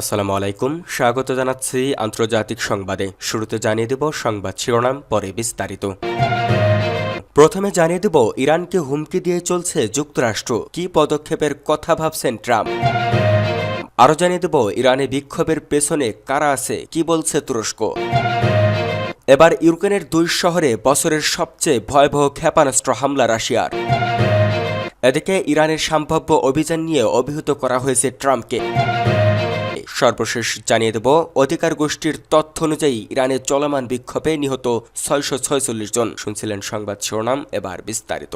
আসসালামু আলাইকুম। স্বাগত জানাচ্ছি আন্তর্জাতিক সংবাদে। শুরুতে জানিয়ে দেব সংবাদ শিরোনাম, পরে বিস্তারিত। প্রথমে জানিয়ে দেব ইরানকে হুমকি দিয়ে চলছে যুক্তরাষ্ট্র। কি পদক্ষেপের কথা ভাবছেন ট্রাম্প? আরও জানিয়ে দেব ইরানে বিক্ষোভের পেছনে কারা আছে, কি বলছে তুরস্ক? এবার ইউক্রেনের দুই শহরে বছরের সবচেয়ে ভয়াবহ ক্ষেপণাস্ত্র হামলা রাশিয়ার। এদিকে ইরানের সম্ভাব্য অভিযান নিয়ে অভিহিত করা হয়েছে ট্রাম্পকে। সর্বশেষ জানিয়ে দেব, অধিকার গোষ্ঠীর তথ্য অনুযায়ী ইরানে চলমান বিক্ষোভে নিহত ছয়শো জন। শুনছিলেন সংবাদ শিরোনাম, এবার বিস্তারিত।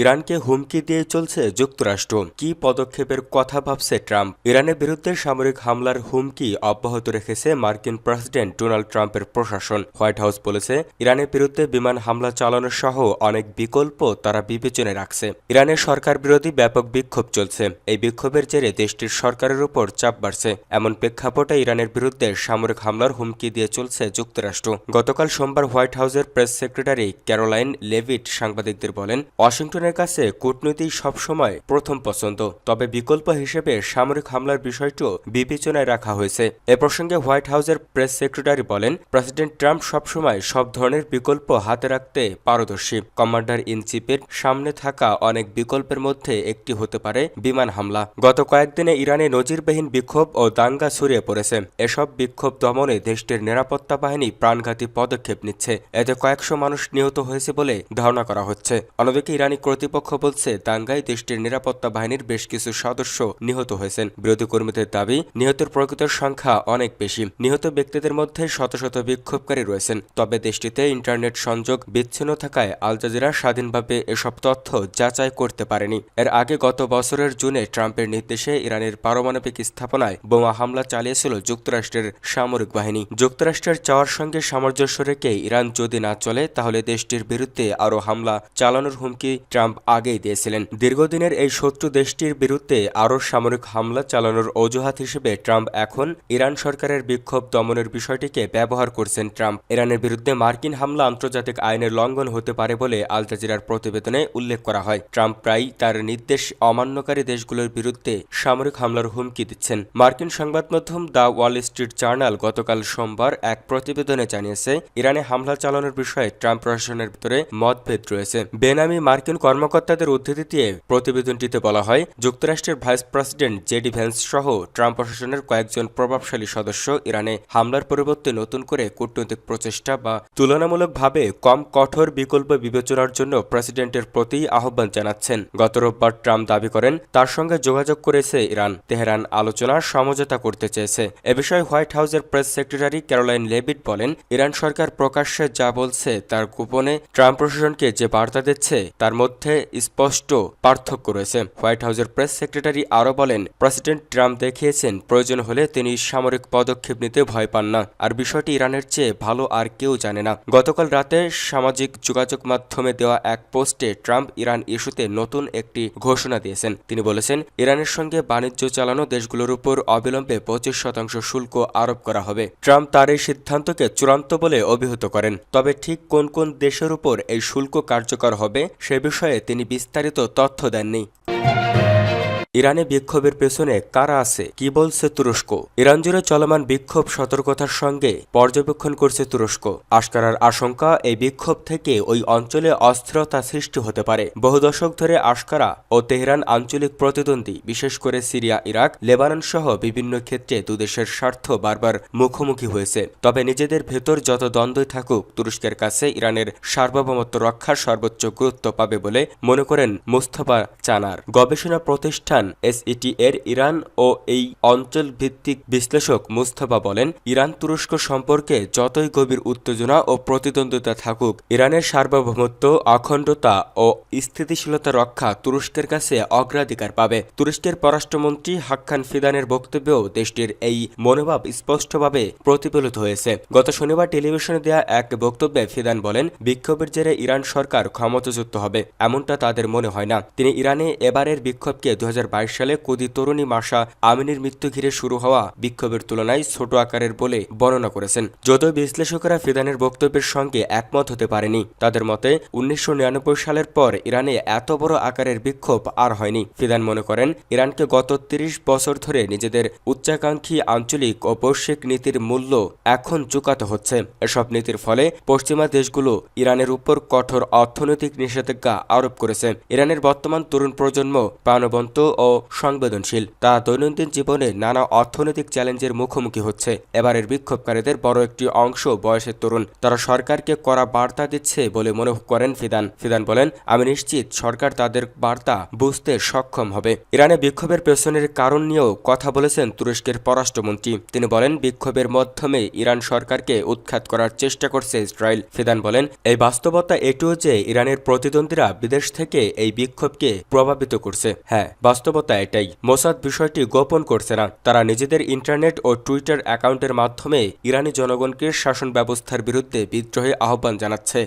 ইরানকে হুমকি দিয়ে চলছে যুক্তরাষ্ট্র। কি পদক্ষেপের কথা ভাবছে ট্রাম্প? ইরানের বিরুদ্ধে সামরিক হামলার হুমকি অব্যাহত রেখেছে মার্কিন প্রেসিডেন্ট ডোনাল্ড ট্রাম্পের প্রশাসন। হোয়াইট হাউস বলেছে, ইরানের বিরুদ্ধে বিমান হামলা চালানো সহ অনেক বিকল্প তারা বিবেচনায় রাখছে। ইরানের সরকার বিরোধী ব্যাপক বিক্ষোভ চলছে। এই বিক্ষোভের জেরে দেশটির সরকারের উপর চাপ বাড়ছে। এমন প্রেক্ষাপটে ইরানের বিরুদ্ধে সামরিক হামলার হুমকি দিয়ে চলছে যুক্তরাষ্ট্র। গতকাল সোমবার হোয়াইট হাউসের প্রেস সেক্রেটারি ক্যারোলাইন লেভিট সাংবাদিকদের বলেন, ওয়াশিংটনের জনগণের কাছে কূটনীতি সবসময় প্রথম পছন্দ। তবে বিকল্প হিসেবে সামরিক হামলার বিষয়টিও বিবেচনায় রাখা হয়েছে। এ প্রসঙ্গে হোয়াইট হাউসের প্রেস সেক্রেটারি বলেন, প্রেসিডেন্ট ট্রাম্প সবসময় সব ধরনের বিকল্প হাতে রাখতে পারদর্শী। কমান্ডার ইন চিফের সামনে থাকা অনেক বিকল্পের মধ্যে একটি হতে পারে বিমান হামলা। গত কয়েকদিনে ইরানে নজিরবিহীন বিক্ষোভ ও দাঙ্গা ছড়িয়ে পড়েছে। এসব বিক্ষোভ দমনে দেশটির নিরাপত্তা বাহিনী প্রাণঘাতী পদক্ষেপ নিচ্ছে। এতে কয়েকশো মানুষ নিহত হয়েছে বলে ধারণা করা হচ্ছে। অন্যদিকে ইরানি কর্তৃপক্ষ বলছে দাঙ্গায় দেশটির নিরাপত্তা বাহিনীর বেশ কিছু সদস্য নিহত হয়েছেন। বিরোধী কর্মীদের দাবি, নিহতের প্রকৃত সংখ্যা অনেক বেশি। নিহত ব্যক্তিদের মধ্যে শত শত বিক্ষোভকারী রয়েছেন। তবে দেশটিতে ইন্টারনেট সংযোগ বিচ্ছিন্ন থাকায় আল জাজিরা স্বাধীনভাবে এসব তথ্য যাচাই করতে পারেনি। এর আগে গত বছরের জুনে ট্রাম্পের নির্দেশে ইরানের পারমাণবিক স্থাপনায় বোমা হামলা চালিয়েছিল যুক্তরাষ্ট্রের সামরিক বাহিনী। যুক্তরাষ্ট্রের চাওয়ার সঙ্গে সামঞ্জস্য রেখে ইরান যদি না চলে, তাহলে দেশটির বিরুদ্ধে আরও হামলা চালানোর হুমকি ট্রাম্প আগেই দিয়েছিলেন। দীর্ঘদিনের এই শত্রু দেশটির বিরুদ্ধে আরও সামরিক হামলা চালানোর অজুহাত হিসেবে ট্রাম্প এখন ইরান সরকারের বিক্ষোভ দমনের বিষয়টিকে ব্যবহার করছেন ট্রাম্প। ইরানের বিরুদ্ধে মার্কিন হামলা আন্তর্জাতিক আইনের লঙ্ঘন হতে পারে বলে আল জাজিরার প্রতিবেদনে উল্লেখ করা হয়। ট্রাম্প প্রায় তার নির্দেশ অমান্যকারী দেশগুলোর বিরুদ্ধে সামরিক হামলার হুমকি দিচ্ছেন। মার্কিন সংবাদ মাধ্যম দ্য ওয়াল স্ট্রিট জার্নাল গতকাল সোমবার এক প্রতিবেদনে জানিয়েছে, ইরানে হামলা চালানোর বিষয়ে ট্রাম্প প্রশাসনের ভিতরে মতভেদ রয়েছে। বেনামি মার্কিন কর্মকর্তাদের উদ্ধৃতি দিয়ে প্রতিবেদনটিতে বলা হয়, যুক্তরাষ্ট্রের ভাইস প্রেসিডেন্ট জেডি ভ্যান্স সহ ট্রাম্প প্রশাসনের কয়েকজন প্রভাবশালী সদস্য ইরানে হামলার পরিবর্তে নতুন করে কূটনৈতিক প্রচেষ্টা বা তুলনামূলকভাবে কম কঠোর বিকল্প বিবেচনার জন্য প্রেসিডেন্টের প্রতি আহ্বান জানাচ্ছেন। গত রোববার ট্রাম্প দাবি করেন, তার সঙ্গে যোগাযোগ করেছে ইরান। তেহরান আলোচনার সমঝোতা করতে চেয়েছে। এ বিষয়ে হোয়াইট হাউসের প্রেস সেক্রেটারি ক্যারোলাইন লেবিট বলেন, ইরান সরকার প্রকাশ্যে যা বলছে তার গোপনে ট্রাম্প প্রশাসনকে যে বার্তা দিচ্ছে তার মধ্যে মধ্যে স্পষ্ট পার্থক্য রয়েছে। হোয়াইট হাউসের প্রেস সেক্রেটারি আরও বলেন, প্রেসিডেন্ট ট্রাম্প দেখিয়েছেন, প্রয়োজন হলে তিনি সামরিক পদক্ষেপ নিতে ভয় পান না। আর বিষয়টি ইরানের চেয়ে ভালো আর কেউ জানে না। গতকাল রাতে সামাজিক যোগাযোগ মাধ্যমে দেওয়া এক পোস্টে ট্রাম্প ইরান ইস্যুতে নতুন একটি ঘোষণা দিয়েছেন। তিনি বলেছেন, ইরানের সঙ্গে বাণিজ্য চালানো দেশগুলোর উপর অবিলম্বে পঁচিশ শতাংশ শুল্ক আরোপ করা হবে। ট্রাম্প তার এই সিদ্ধান্তকে চূড়ান্ত বলে অভিহিত করেন। তবে ঠিক কোন কোন দেশের উপর এই শুল্ক কার্যকর হবে, সে বিষয়ে তিনি বিস্তারিত তথ্য দেননি। ইরানে বিক্ষোভের পেছনে কারা আছে? কি বলছে তুরস্ক? ইরান জুড়ে চলমান বিক্ষোভ সতর্কতার সঙ্গে পর্যবেক্ষণ করছে তুরস্ক। আশকারার আশঙ্কা, এই বিক্ষোভ থেকে ওই অঞ্চলে অস্থিরতা সৃষ্টি হতে পারে। বহু দশক ধরে আশকারা ও তেহরান আঞ্চলিক প্রতিদ্বন্দ্বী, বিশেষ করে সিরিয়া, ইরাক, লেবানন সহ বিভিন্ন ক্ষেত্রে দুদেশের স্বার্থ বারবার মুখোমুখি হয়েছে। তবে নিজেদের ভেতর যত দ্বন্দ্বই থাকুক, তুরস্কের কাছে ইরানের সার্বভৌমত্ব রক্ষার সর্বোচ্চ গুরুত্ব পাবে বলে মনে করেন মুস্তফা চানার। গবেষণা প্রতিষ্ঠান প্রতিষ্ঠান এসইটি এর ইরান ও এই অঞ্চল ভিত্তিক বিশ্লেষক মুস্তফা বলেন, ইরান তুরস্ক সম্পর্কে যতই গভীর উত্তেজনা ও প্রতিদ্বন্দ্বিতা থাকুক, ইরানের সার্বভৌমত্ব, অখণ্ডতা ও স্থিতিশীলতা রক্ষা তুরস্কের কাছে অগ্রাধিকার পাবে। তুরস্কের পররাষ্ট্রমন্ত্রী হাক্কান ফিদানের বক্তব্যেও দেশটির এই মনোভাব স্পষ্টভাবে প্রতিফলিত হয়েছে। গত শনিবার টেলিভিশনে দেয়া এক বক্তব্যে ফিদান বলেন, বিক্ষোভের জেরে ইরান সরকার ক্ষমতাযুক্ত হবে, এমনটা তাদের মনে হয় না। তিনি ইরানে এবারের বিক্ষোভকে দু হাজার সালে কুদি তরুণী মাসা আমিনের মৃত্যু ঘিরে শুরু হওয়া বিক্ষোভের তুলনায় ছোট আকারের বলে বর্ণনা করেছেন। যদিও বিশ্লেষকেরা ফিদানের বক্তব্যের সঙ্গে একমত হতে পারেনি। তাদের মতে, উনিশশো সালের পর ইরানে এত বড় আকারের বিক্ষোভ আর হয়নি। ফিদান মনে করেন, ইরানকে গত তিরিশ বছর ধরে নিজেদের উচ্চাকাঙ্ক্ষী আঞ্চলিক ও বৈশ্বিক নীতির মূল্য এখন চুকাতে হচ্ছে। এসব নীতির ফলে পশ্চিমা দেশগুলো ইরানের উপর কঠোর অর্থনৈতিক নিষেধাজ্ঞা আরোপ করেছে। ইরানের বর্তমান তরুণ প্রজন্ম প্রাণবন্ত ও সংবেদনশীল। তা দৈনন্দিন জীবনে নানা অর্থনৈতিক চ্যালেঞ্জের মুখোমুখি হচ্ছে। এবারের বিক্ষোভকারীদের বড় একটি অংশ বয়সের তরুণ। তারা সরকারকে করা বার্তা দিচ্ছে বলে মনে করেন ফিদান। ফিদান বলেন, আমি নিশ্চিত সরকার তাদের বার্তা বুঝতে সক্ষম হবে। ইরানে বিক্ষোভের পেছনের কারণ নিয়েও কথা বলেছেন তুরস্কের পররাষ্ট্রমন্ত্রী। তিনি বলেন, বিক্ষোভের মাধ্যমে ইরান সরকারকে উৎখাত করার চেষ্টা করছে ইসরায়েল। ফিদান বলেন, এই বাস্তবতা এটিও যে ইরানের প্রতিদ্বন্দ্বীরা বিদেশ থেকে এই বিক্ষোভকে প্রভাবিত করছে। হ্যাঁ বাস্তবতা এটাই। মোসাদ বিষয়টি গোপন করছে না। তারা নিজেদের ইন্টারনেট ও টুইটার অ্যাকাউন্টের মাধ্যমে ইরানি জনগণকে শাসন ব্যবস্থার বিরুদ্ধে বিদ্রোহে আহ্বান জানাচ্ছে।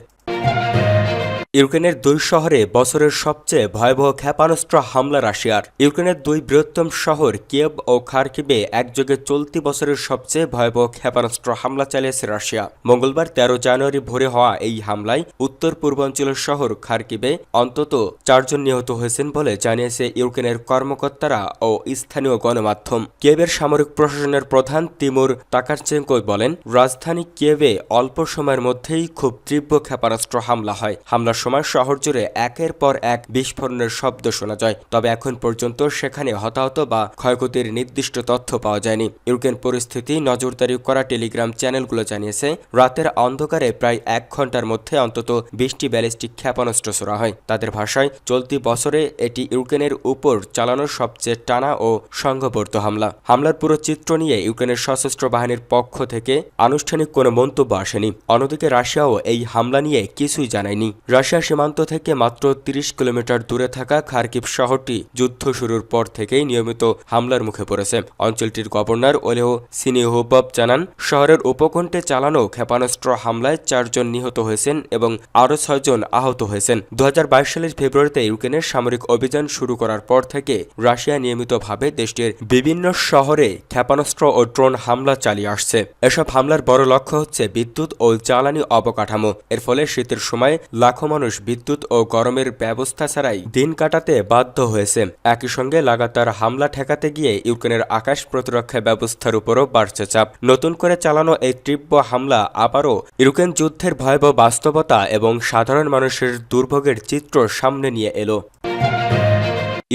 ইউক্রেনের দুই শহরে বছরের সবচেয়ে ভয়াবহ ক্ষেপণাস্ত্র হামলা রাশিয়ার। ইউক্রেনের দুই বৃহত্তম শহর কিয়েভ ও খার্কিবে একযোগে চলতি বছরের সবচেয়ে ভয়াবহ ক্ষেপণাস্ত্র হামলা চালিয়েছে রাশিয়া। মঙ্গলবার তেরো জানুয়ারি ভোরে হওয়া এই হামলায় উত্তর পূর্বাঞ্চলের শহর খার্কিবে অন্তত চারজন নিহত হয়েছেন বলে জানিয়েছে ইউক্রেনের কর্মকর্তারা ও স্থানীয় গণমাধ্যম। কিয়েভের সামরিক প্রশাসনের প্রধান তিমুর তাকারচেঙ্কো বলেন, রাজধানী কিয়েভে অল্প সময়ের মধ্যেই খুব তীব্র ক্ষেপণাস্ত্র হামলা হয়। হামলার সময় শহর জুড়ে একের পর এক বিস্ফোরণের শব্দ শোনা যায়। তবে এখন পর্যন্ত সেখানে হতাহত বা ক্ষয়ক্ষতির নির্দিষ্ট তথ্য পাওয়া যায়নি। ইউক্রেন পরিস্থিতি নজরদারি করা টেলিগ্রাম চ্যানেলগুলো জানিয়েছে, রাতের অন্ধকারে প্রায় এক ঘণ্টার মধ্যে অন্তত বিশটি ব্যালিস্টিক ক্ষেপণাস্ত্র ছোড়া হয়। তাদের ভাষায়, চলতি বছরে এটি ইউক্রেনের উপর চালানোর সবচেয়ে টানা ও সংঘবদ্ধ হামলা। হামলার পুরো চিত্র নিয়ে ইউক্রেনের সশস্ত্র বাহিনীর পক্ষ থেকে আনুষ্ঠানিক কোনো মন্তব্য আসেনি। অন্যদিকে রাশিয়াও এই হামলা নিয়ে কিছুই জানায়নি। রাশিয়া রাশিয়া সীমান্ত থেকে মাত্র ৩০ কিলোমিটার দূরে থাকা খার্কিভ শহরটি যুদ্ধ শুরুর পর থেকেই নিয়মিত হামলার মুখে পড়েছে। অঞ্চলটির গভর্নর ওলেহ সিনিহোবব জানান, শহরের উপকণ্ঠে চালানো ক্ষেপণাস্ত্র হামলায় চারজন নিহত হয়েছেন এবং আরও ছয়জন আহত হয়েছেন। দু হাজার বাইশ সালের ফেব্রুয়ারিতে ইউক্রেনের সামরিক অভিযান শুরু করার পর থেকে রাশিয়া নিয়মিতভাবে দেশটির বিভিন্ন শহরে ক্ষেপণাস্ত্র ও ড্রোন হামলা চালিয়ে আসছে। এসব হামলার বড় লক্ষ্য হচ্ছে বিদ্যুৎ ও জ্বালানি অবকাঠামো। এর ফলে শীতের সময় লাখো মানুষ বিদ্যুৎ ও গরমের ব্যবস্থা ছাড়াই দিন কাটাতে বাধ্য হয়েছে। একই সঙ্গে লাগাতার হামলা ঠেকাতে গিয়ে ইউক্রেনের আকাশ প্রতিরক্ষা ব্যবস্থার উপরও বাড়ছে চাপ। নতুন করে চালানো এই তীব্র হামলা আবারও ইউক্রেন যুদ্ধের ভয়াবহ বাস্তবতা এবং সাধারণ মানুষের দুর্ভোগের চিত্র সামনে নিয়ে এলো।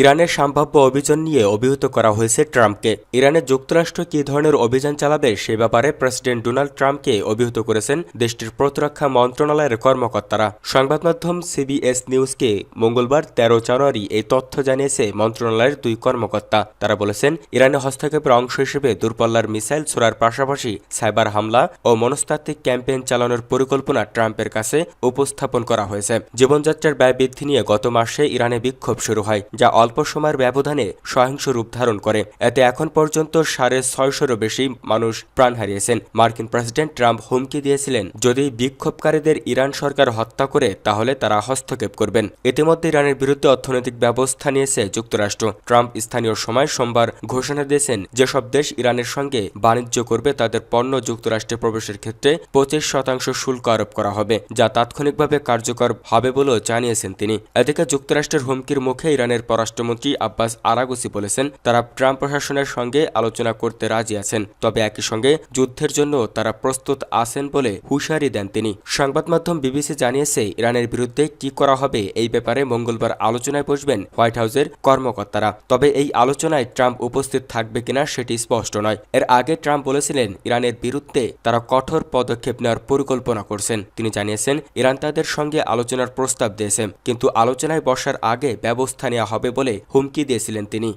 ইরানের সম্ভাব্য অভিযান নিয়ে অভিহিত করা হয়েছে ট্রাম্পকে। ইরানের যুক্তরাষ্ট্র কী ধরনের অভিযান চালাবে সে ব্যাপারে প্রেসিডেন্ট ডোনাল্ড ট্রাম্পকে অভিহিত করেছেন দেশটির প্রতিরক্ষা মন্ত্রণালয়ের কর্মকর্তারা। সংবাদ মাধ্যম সিবিএস নিউজকে মঙ্গলবার তেরো জানুয়ারি এই তথ্য জানিয়েছে মন্ত্রণালয়ের দুই কর্মকর্তা। তারা বলেছেন, ইরানের হস্তক্ষেপের অংশ হিসেবে দূরপাল্লার মিসাইল ছোড়ার পাশাপাশি সাইবার হামলা ও মনস্তাত্ত্বিক ক্যাম্পেইন চালানোর পরিকল্পনা ট্রাম্পের কাছে উপস্থাপন করা হয়েছে। জীবনযাত্রার ব্যয় বৃদ্ধি নিয়ে গত মাসে ইরানে বিক্ষোভ শুরু হয়, যা অল্প সময়ের ব্যবধানে সহিংস রূপ ধারণ করে। এতে এখন পর্যন্ত সাড়ে ছয়শোরও বেশি মানুষ প্রাণ হারিয়েছেন। মার্কিন প্রেসিডেন্ট ট্রাম্প হুমকি দিয়েছিলেন, যদি বিক্ষোভকারীদের ইরান সরকার হত্যা করে, তাহলে তারা হস্তক্ষেপ করবেন। ইতিমধ্যে ইরানের বিরুদ্ধে অর্থনৈতিক ব্যবস্থা নিয়েছে যুক্তরাষ্ট্র। ট্রাম্প স্থানীয় সময় সোমবার ঘোষণা দিয়েছেন, যেসব দেশ ইরানের সঙ্গে বাণিজ্য করবে, তাদের পণ্য যুক্তরাষ্ট্রে প্রবেশের ক্ষেত্রে পঁচিশ শতাংশ শুল্ক আরোপ করা হবে, যা তাৎক্ষণিকভাবে কার্যকর হবে বলেও জানিয়েছেন তিনি। এদিকে যুক্তরাষ্ট্রের হুমকির মুখে ইরানের পররাষ্ট্র রাষ্ট্রমন্ত্রী আব্বাস আরাগুসি বলেছেন, তারা ট্রাম্প প্রশাসনের সঙ্গে আলোচনা করতে রাজি আছেন। তবে একই সঙ্গে যুদ্ধের জন্য তারা প্রস্তুত আছেন বলে হুঁশিয়ারি দেন তিনি। সংবাদ মাধ্যম বিবিসি জানিয়েছে, ইরানের বিরুদ্ধে কি করা হবে এই ব্যাপারে মঙ্গলবার আলোচনায় বসবেন হোয়াইট হাউসের কর্মকর্তারা। তবে এই আলোচনায় ট্রাম্প উপস্থিত থাকবে কিনা সেটি স্পষ্ট নয়। এর আগে ট্রাম্প বলেছিলেন, ইরানের বিরুদ্ধে তারা কঠোর পদক্ষেপ নেওয়ার পরিকল্পনা করছেন। তিনি জানিয়েছেন, ইরান তাদের সঙ্গে আলোচনার প্রস্তাব দিয়েছে। কিন্তু আলোচনায় বসার আগে ব্যবস্থা নেওয়া হবে বলে হুমকি দিয়েছিলেন তিনি।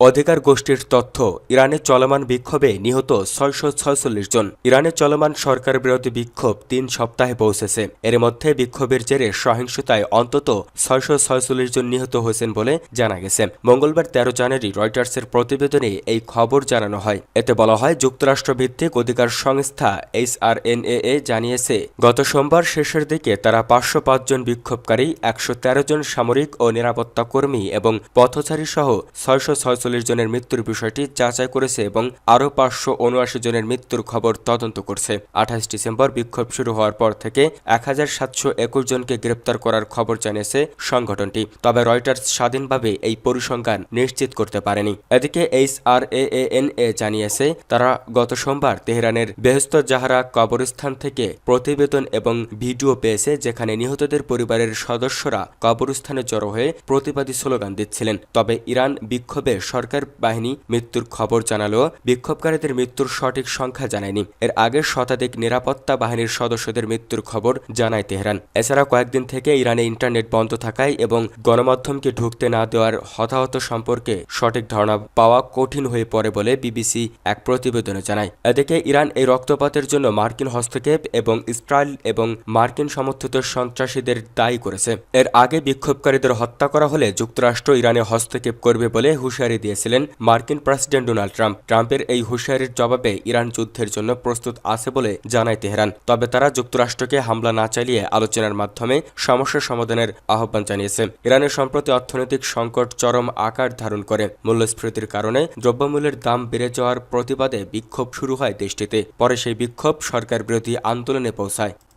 অধিকার গোষ্ঠীর তথ্য, ইরানে চলমান বিক্ষোভে নিহত ছয়শো ছয়চল্লিশ জন। ইরানে চলমান সরকার বিরোধী বিক্ষোভ তিন সপ্তাহে পৌঁছেছে। এর মধ্যে বিক্ষোভের জেরে সহিংসতায় অন্তত ছয়শো ছয়চল্লিশ জন নিহত হয়েছেন বলে জানা গেছে। মঙ্গলবার তেরো জানুয়ারি রয়টার্সের প্রতিবেদনে এই খবর জানানো হয়। এতে বলা হয় যুক্তরাষ্ট্র ভিত্তিক অধিকার সংস্থা এইচআরএনএ জানিয়েছে, গত সোমবার শেষের দিকে তারা পাঁচশো পাঁচ জন বিক্ষোভকারী, একশো তেরো জন সামরিক ও নিরাপত্তা কর্মী এবং পথচারী সহ ছয়শো ছয়চল্লিশ জনের মৃত্যুর বিষয়টি যাচাই করেছে এবং আরও পাঁচশো উনআশি জনের মৃত্যুর খবর তদন্ত করছে। আঠাশ ডিসেম্বর বিক্ষোভ শুরু হওয়ার পর থেকে এক হাজার সাতশো একুশ জনকে গ্রেপ্তার করার খবর জানিয়েছে সংগঠনটি, তবে রয়টার্স স্বাধীনভাবে এই পরিসংখ্যান নিশ্চিত করতে পারেনি। এদিকে এইচ আর এ জানিয়েছে, তারা গত সোমবার তেহরানের বেহস্ত জাহারা কবরস্থান থেকে প্রতিবেদন এবং ভিডিও পেয়েছে, যেখানে নিহতদের পরিবারের সদস্যরা কবরস্থানে জড়ো হয়ে প্রতিবাদী স্লোগান দিচ্ছিলেন। তবে ইরান বিক্ষোভে সরকার বাহিনী মৃত্যুর খবর জানালেও বিক্ষোভকারীদের মৃত্যুর সঠিক সংখ্যা জানায়নি। এর আগে শতাধিক নিরাপত্তা বাহিনীর সদস্যদের মৃত্যুর খবর জানায় তেহরান। এছাড়া কয়েকদিন থেকে ইরানে ইন্টারনেট বন্ধ থাকায় এবং গণমাধ্যমকে ঢুকতে না দেওয়ার হতাহত সম্পর্কে সঠিক ধারণা পাওয়া কঠিন হয়ে পড়ে বলে বিবিসি এক প্রতিবেদনে জানায়। এদিকে ইরান এই রক্তপাতের জন্য মার্কিন হস্তক্ষেপ এবং ইসরায়েল এবং মার্কিন সমর্থিত সন্ত্রাসীদের দায়ী করেছে। এর আগে বিক্ষোভকারীদের হত্যা করা হলে যুক্তরাষ্ট্র ইরানে হস্তক্ষেপ করবে বলে হুঁশিয়ারি দিয়েছিলেন মার্কিন প্রেসিডেন্ট ডোনাল্ড ট্রাম্প। ট্রাম্পের এই হুঁশিয়ারির জবাবে ইরান যুদ্ধের জন্য প্রস্তুত আছে বলে জানায় তেহরান। তবে তারা যুক্তরাষ্ট্রকে হামলা না চালিয়ে আলোচনার মাধ্যমে সমস্যা সমাধানের আহ্বান জানিয়েছে। ইরানের সম্প্রতি অর্থনৈতিক সংকট চরম আকার ধারণ করে। মূল্যস্ফীতির কারণে দ্রব্যমূল্যের দাম বেড়ে যাওয়ার প্রতিবাদে বিক্ষোভ শুরু হয় দেশটিতে। পরে সেই বিক্ষোভ সরকার বিরোধী আন্দোলনে পৌঁছায়।